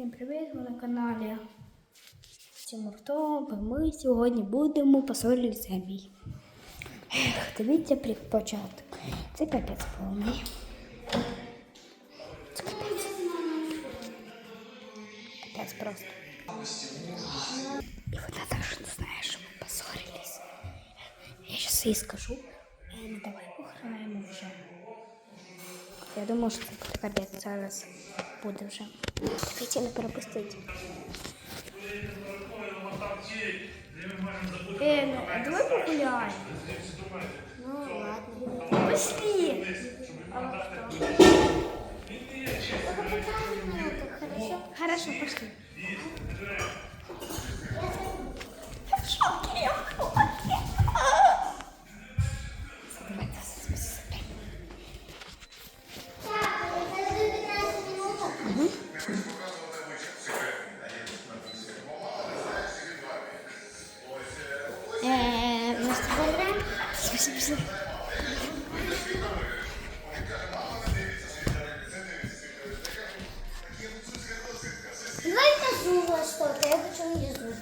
Всім привіт! Ви на каналі Тимур Топ. Ми сьогодні будемо посолі землі. Ех, Дивіться при початок. Це капець повний. Це капець. Капець просто. І вона навіть не знає, що ми поссорились. Я зараз їй скажу. Я думаю, що це капець зараз буде вже. Не перепустить. Е, ну, а давай погуляємо. Ну ладно. Пошли. А хорошо, пошли. Э, ну что, поиграем? Спасибо. Давай покажу во что-то, я хочу внизу.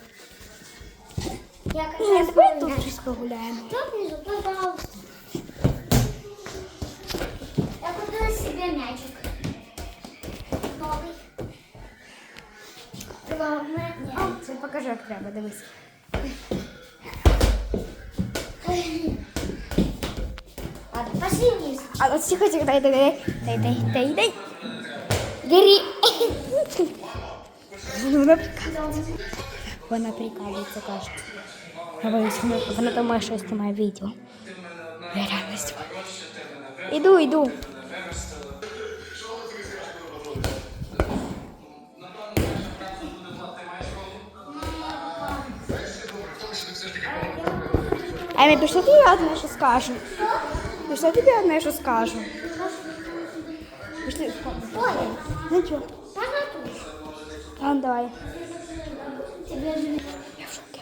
Как Нет, давай тут чуть погуляем. Тут внизу, пожалуйста. Я купила себе мячик. Новый. Главное, нет. Покажи, як треба, дивись. Ладно, пошли вниз. А от тихо, тихо, дай, дай, дай, дай, дай, дай, дай. Гори. Вона прикалується. Вона прикалується, кажуть. Говорить, вона, вона думає, що я знімаю відео. Я реально знімаю. Іду, іду. Емі, пішли тобі одне, що скажу. Пішли тобі одне, що скажу. Пішли. Ой, Ну чого? можно тут? А, ну, давай. Тебе же не- Я в шоке.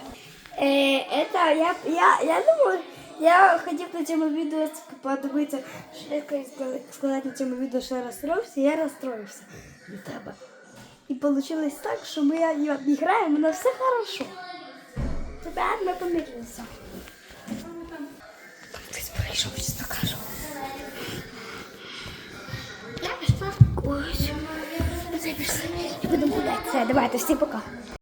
Э, это я, я, я думаю, я хотів на цьому відео подивитися, що я хотів сказати- сказати на цьому відео, що я розстроївся, я розстроївся. Не треба. І вийшло так, що ми і- і граємо, але все хорошо. Тепер ми помирилися. Хтось прийшов, щось покажу. Я пошла. Ось. Це пішли. І будемо гуляти. Все, давайте, всі пока.